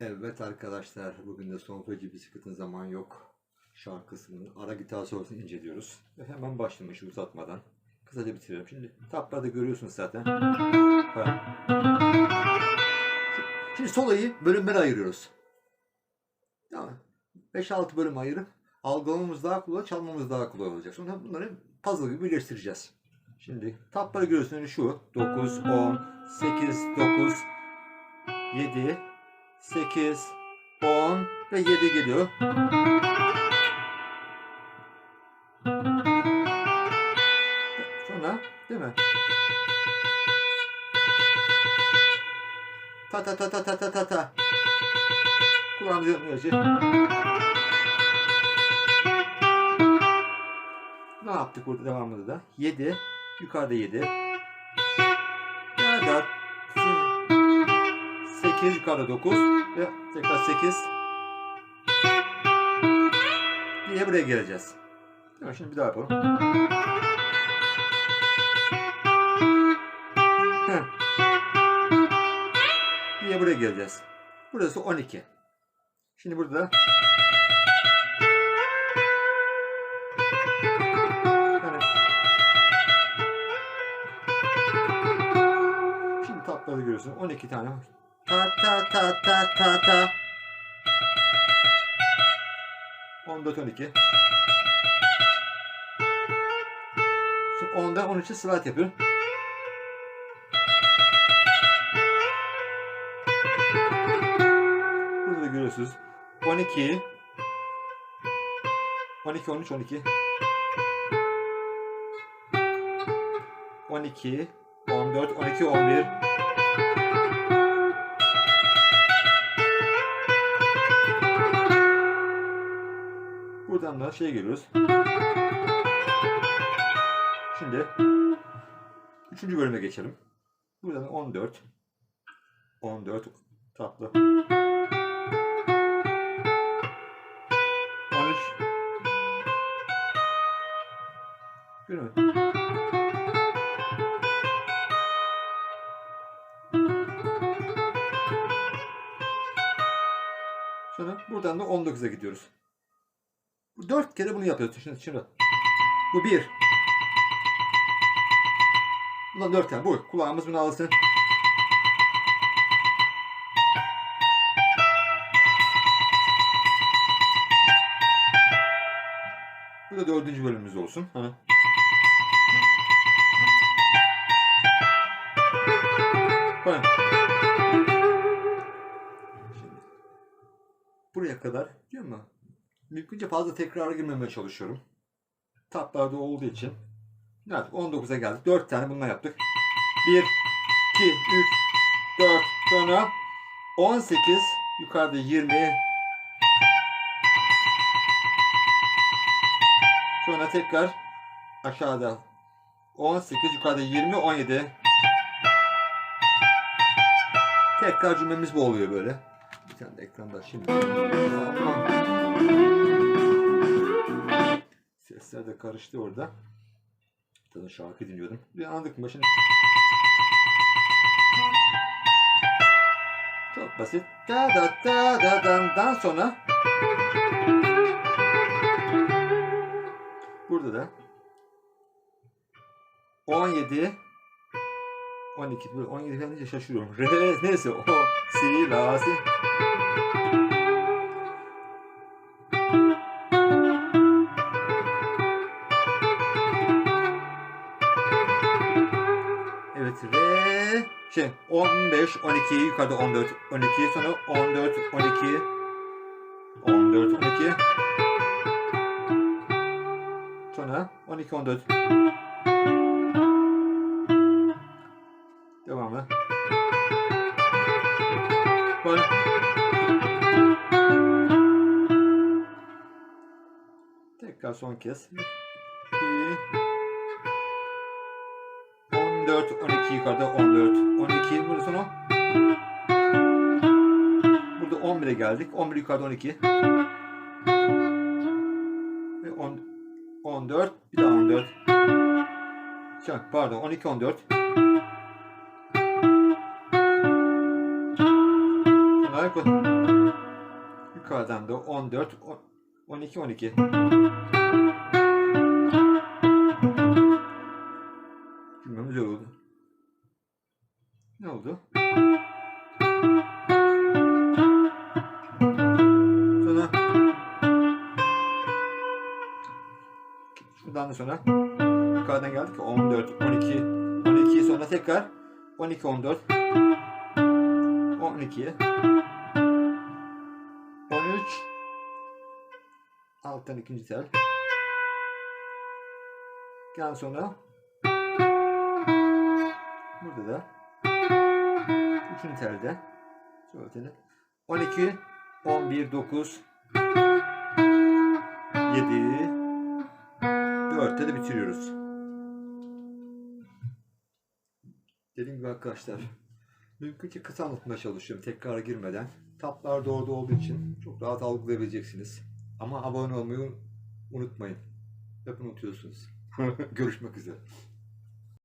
Evet arkadaşlar, bugün de son feci bisikletin zaman yok şarkısının ara gitar sorusunu inceliyoruz. Ve hemen başlamış uzatmadan. Kısaca bitirelim. Şimdi taplarda görüyorsunuz zaten. Ha. Şimdi solayı bölümlere ayırıyoruz. Tamam. 5-6 bölüm ayırıp algılamamız daha kolay, çalmamız daha kolay olacak. Sonra bunları puzzle gibi birleştireceğiz. Şimdi tapları görüyorsunuz şu. 9, 10, 8, 9, 7, 8, 10 ve 7 geliyor. Sonra değil mi? Ta ta ta ta ta ta ta ta. Kulağımızı yapmıyor şey. Ne yaptık burada devamında da? 7. Yukarıda 7. 8 yukarıda 9 ve tekrar 8 diye buraya geleceğiz. Tamam, şimdi bir daha yapalım. Heh. Diye buraya geleceğiz. Burası 12. Şimdi burada Şimdi tatları görüyorsun. 12 tane. Ta ta ta ta ta ta. 14 12. Şimdi 10'dan 13'e slide yapıyorum. Burada da görüyorsunuz. 12 12 13 12 12 14 12 11 Buradan da şey geliyoruz. Şimdi üçüncü bölüme geçelim. Buradan 14 14 tatlı 13 Görüyor? Sonra buradan da 19'a gidiyoruz. 4 kere bunu yapıyoruz. Şimdi, şimdi. Bu 1. Bundan 4 tane. Bu. Kulağımız bunu alsın. Bu da dördüncü bölümümüz olsun. Hemen. Bakın. Şimdi buraya kadar diyor mu? Mümkünce fazla tekrara girmemeye çalışıyorum. Taplarda olduğu için. Yaptık? 19'a geldik. 4 tane bundan yaptık. 1, 2, 3, 4, sonra 18, yukarıda 20, Sonra tekrar aşağıda 18 yukarıda 20 17 Tekrar cümlemiz bu oluyor böyle. Bir tane de ekranda şimdi. Sesler de karıştı orada. Tabii şarkı dinliyordum. Bir anladık mı şimdi? Çok basit. Da da da da dan dan sonra Burada da 17 12 böyle 17 falan şaşırıyorum. Re neyse o si la si. 15 12 yukarıda 14 12 sonra 14 12 14 12 Sonra 12 14. Devamlı. Böyle. Tekrar son kez. 14 12 yukarıda 14 12 burada sonra Burada 11'e geldik. 11 yukarıda 12. Ve 10 14 bir daha 14 Şey, pardon 12 14 Sonra Yukarıdan da 14, on- 12, 12. Ne oldu? Sonra? Şuradan da sonra. Yukarıdan geldik. 14, 12, 12 sonra tekrar. 12, 14, 12, 13, alttan ikinci tel. Gel sonra. Burada da üçüncü telde şöyle teli. 12, 11, 9, 7, 4'te de bitiriyoruz. Dediğim gibi arkadaşlar mümkünce kısa anlatmaya çalışıyorum tekrar girmeden. Taplar doğru olduğu için çok rahat algılayabileceksiniz. Ama abone olmayı unutmayın. Hep unutuyorsunuz. Görüşmek üzere.